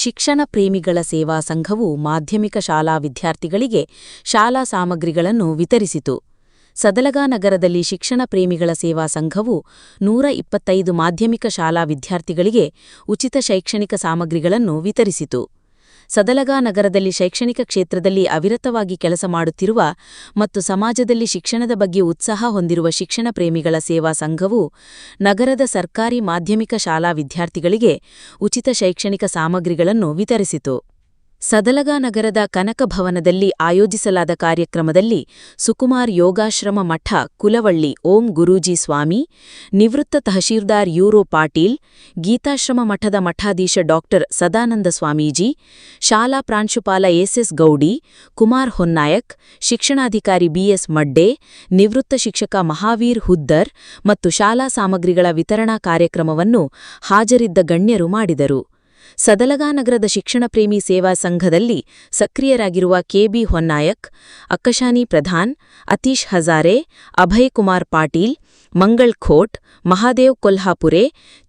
ಶಿಕ್ಷಣ ಪ್ರೇಮಿಗಳ ಸೇವಾ ಸಂಘವು ಮಾಧ್ಯಮಿಕ ಶಾಲಾ ವಿದ್ಯಾರ್ಥಿಗಳಿಗೆ ಶಾಲಾ ಸಾಮಗ್ರಿಗಳನ್ನು ವಿತರಿಸಿತು. ಸದಲಗಾ ನಗರದಲ್ಲಿ ಶಿಕ್ಷಣ ಪ್ರೇಮಿಗಳ ಸೇವಾ ಸಂಘವು ನೂರ ಇಪ್ಪತ್ತೈದು ಮಾಧ್ಯಮಿಕ ಶಾಲಾ ವಿದ್ಯಾರ್ಥಿಗಳಿಗೆ ಉಚಿತ ಶೈಕ್ಷಣಿಕ ಸಾಮಗ್ರಿಗಳನ್ನು ವಿತರಿಸಿತು. ಸದಲಗಾ ನಗರದಲ್ಲಿ ಶೈಕ್ಷಣಿಕ ಕ್ಷೇತ್ರದಲ್ಲಿ ಅವಿರತವಾಗಿ ಕೆಲಸ ಮಾಡುತ್ತಿರುವ ಮತ್ತು ಸಮಾಜದಲ್ಲಿ ಶಿಕ್ಷಣದ ಬಗ್ಗೆ ಉತ್ಸಾಹ ಹೊಂದಿರುವ ಶಿಕ್ಷಣ ಪ್ರೇಮಿಗಳ ಸೇವಾ ಸಂಘವು ನಗರದ ಸರ್ಕಾರಿ ಮಾಧ್ಯಮಿಕ ಶಾಲಾ ವಿದ್ಯಾರ್ಥಿಗಳಿಗೆ ಉಚಿತ ಶೈಕ್ಷಣಿಕ ಸಾಮಗ್ರಿಗಳನ್ನು ವಿತರಿಸಿತು. ಸದಲಗಾ ನಗರದ ಕನಕ ಭವನದಲ್ಲಿ ಆಯೋಜಿಸಲಾದ ಕಾರ್ಯಕ್ರಮದಲ್ಲಿ ಸುಕುಮಾರ್ ಯೋಗಾಶ್ರಮ ಮಠ, ಕುಲವಳ್ಳಿ, ಓಂ ಗುರೂಜಿ ಸ್ವಾಮಿ, ನಿವೃತ್ತ ತಹಶೀಲ್ದಾರ್ ಯೂರೋ ಪಾಟೀಲ್, ಗೀತಾಶ್ರಮ ಮಠದ ಮಠಾಧೀಶ ಡಾಕ್ಟರ್ ಸದಾನಂದ ಸ್ವಾಮೀಜಿ, ಶಾಲಾ ಪ್ರಾಂಶುಪಾಲ ಎಸ್ಎಸ್ ಗೌಡಿ, ಕುಮಾರ್ ಹೊನ್ನಾಯಕ್, ಶಿಕ್ಷಣಾಧಿಕಾರಿ ಬಿಎಸ್ ಮಡ್ಡೆ, ನಿವೃತ್ತ ಶಿಕ್ಷಕ ಮಹಾವೀರ್ ಹುದ್ದರ್ ಮತ್ತು ಶಾಲಾ ಸಾಮಗ್ರಿಗಳ ವಿತರಣಾ ಕಾರ್ಯಕ್ರಮವನ್ನು ಹಾಜರಿದ್ದ ಗಣ್ಯರು ಮಾಡಿದರು. ಸದಲಗಾ ನಗರದ ಶಿಕ್ಷಣ ಪ್ರೇಮಿ ಸೇವಾ ಸಂಘದಲ್ಲಿ ಸಕ್ರಿಯರಾಗಿರುವ ಕೆಬಿ ಹೊನ್ನಾಯಕ್, ಅಕ್ಕಶಾನಿ ಪ್ರಧಾನ್, ಅತೀಶ್ ಹಜಾರೆ, ಅಭಯ್ ಕುಮಾರ್ ಪಾಟೀಲ್, ಮಂಗಳ್ ಖೋಟ್, ಮಹಾದೇವ್ ಕೊಲ್ಹಾಪುರೆ,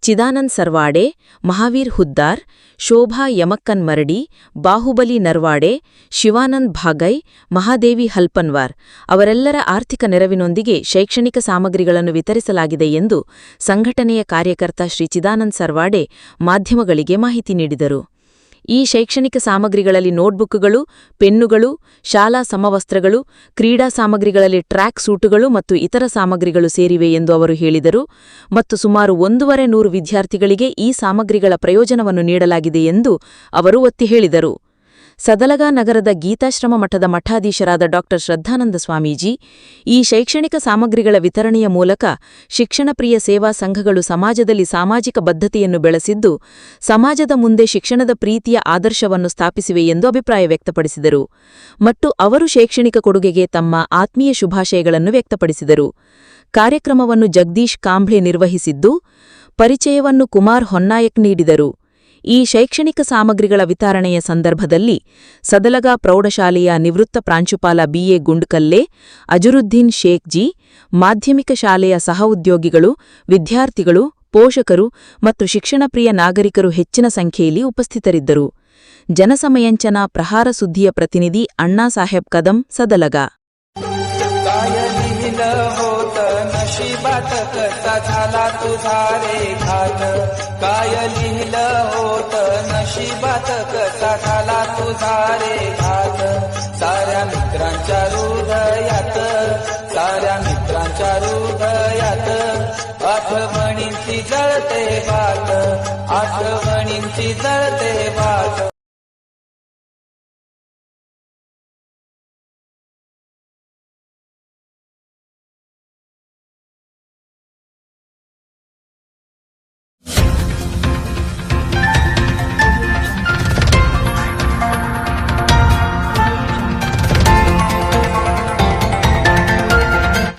ಚಿದಾನಂದ್ ಸರ್ವಾಡೆ, ಮಹಾವೀರ್ ಹುದ್ದಾರ್, ಶೋಭಾ ಯಮಕ್ಕನ್ ಮರಡಿ, ಬಾಹುಬಲಿ ನರ್ವಾಡೆ, ಶಿವಾನಂದ್ ಭಾಗೈ, ಮಹಾದೇವಿ ಹಲ್ಪನ್ವಾರ್ ಅವರೆಲ್ಲರ ಆರ್ಥಿಕ ನೆರವಿನೊಂದಿಗೆ ಶೈಕ್ಷಣಿಕ ಸಾಮಗ್ರಿಗಳನ್ನು ವಿತರಿಸಲಾಗಿದೆ ಎಂದು ಸಂಘಟನೆಯ ಕಾರ್ಯಕರ್ತ ಶ್ರೀ ಚಿದಾನಂದ್ ಸರ್ವಾಡೆ ಮಾಧ್ಯಮಗಳಿಗೆ ಮಾಹಿತಿ ನೀಡಿದರು. ಈ ಶೈಕ್ಷಣಿಕ ಸಾಮಗ್ರಿಗಳಲ್ಲಿ ನೋಟ್ಬುಕ್ಗಳು ಪೆನ್ನುಗಳು, ಶಾಲಾ ಸಮವಸ್ತ್ರಗಳು, ಕ್ರೀಡಾ ಸಾಮಗ್ರಿಗಳಲ್ಲಿ ಟ್ರ್ಯಾಕ್ ಸೂಟುಗಳು ಮತ್ತು ಇತರ ಸಾಮಗ್ರಿಗಳು ಸೇರಿವೆ ಎಂದು ಅವರು ಹೇಳಿದರು ಮತ್ತು ಸುಮಾರು ಒಂದೂವರೆ ನೂರು ವಿದ್ಯಾರ್ಥಿಗಳಿಗೆ ಈ ಸಾಮಗ್ರಿಗಳ ಪ್ರಯೋಜನವನ್ನು ನೀಡಲಾಗಿದೆ ಎಂದು ಅವರು ಒತ್ತಿ ಹೇಳಿದರು. ಸದಲಗಾ ನಗರದ ಗೀತಾಶ್ರಮ ಮಠದ ಮಠಾಧೀಶರಾದ ಡಾ. ಶ್ರದ್ಧಾನಂದ ಸ್ವಾಮೀಜಿ ಈ ಶೈಕ್ಷಣಿಕ ಸಾಮಗ್ರಿಗಳ ವಿತರಣೆಯ ಮೂಲಕ ಶಿಕ್ಷಣ ಪ್ರಿಯ ಸೇವಾ ಸಂಘಗಳು ಸಮಾಜದಲ್ಲಿ ಸಾಮಾಜಿಕ ಬದ್ಧತೆಯನ್ನು ಬೆಳೆಸಿದ್ದು, ಸಮಾಜದ ಮುಂದೆ ಶಿಕ್ಷಣದ ಪ್ರೀತಿಯ ಆದರ್ಶವನ್ನು ಸ್ಥಾಪಿಸಿವೆ ಎಂದು ಅಭಿಪ್ರಾಯ ವ್ಯಕ್ತಪಡಿಸಿದರು. ಮತ್ತು ಅವರು ಶೈಕ್ಷಣಿಕ ಕೊಡುಗೆಗೆ ತಮ್ಮ ಆತ್ಮೀಯ ಶುಭಾಶಯಗಳನ್ನು ವ್ಯಕ್ತಪಡಿಸಿದರು. ಕಾರ್ಯಕ್ರಮವನ್ನು ಜಗದೀಶ್ ಕಾಂಬ್ಳೆ ನಿರ್ವಹಿಸಿದ್ದು, ಪರಿಚಯವನ್ನು ಕುಮಾರ್ ಹೊನ್ನಾಯಕ್ ನೀಡಿದರು. ಈ ಶೈಕ್ಷಣಿಕ ಸಾಮಗ್ರಿಗಳ ವಿತರಣೆಯ ಸಂದರ್ಭದಲ್ಲಿ ಸದಲಗ ಪ್ರೌಢಶಾಲೆಯ ನಿವೃತ್ತ ಪ್ರಾಂಶುಪಾಲ ಬಿಎ ಗುಂಡ್ಕಲ್ಲೆ, ಅಜರುದ್ದೀನ್ ಶೇಖ್ ಜಿ ಮಾಧ್ಯಮಿಕ ಶಾಲೆಯ ಸಹೋದ್ಯೋಗಿಗಳು ವಿದ್ಯಾರ್ಥಿಗಳು, ಪೋಷಕರು ಮತ್ತು ಶಿಕ್ಷಣಪ್ರಿಯ ನಾಗರಿಕರು ಹೆಚ್ಚಿನ ಸಂಖ್ಯೆಯಲ್ಲಿ ಉಪಸ್ಥಿತರಿದ್ದರು. ಜನಸಮಯಂಚನ ಪ್ರಹಾರ ಸುದ್ದಿಯ ಪ್ರತಿನಿಧಿ ಅಣ್ಣಾಸಾಹೇಬ್ ಕದಂ, ಸದಲಗಾ. काय कसा झाला तुझा रे घात काय लिहिलं होत? नशिबात कसा झाला तुझा रे घात साऱ्या मित्रांच्या हृदयात साऱ्या मित्रांच्या हृदयात आठवणींची जळते बात आठवणींची जळते बात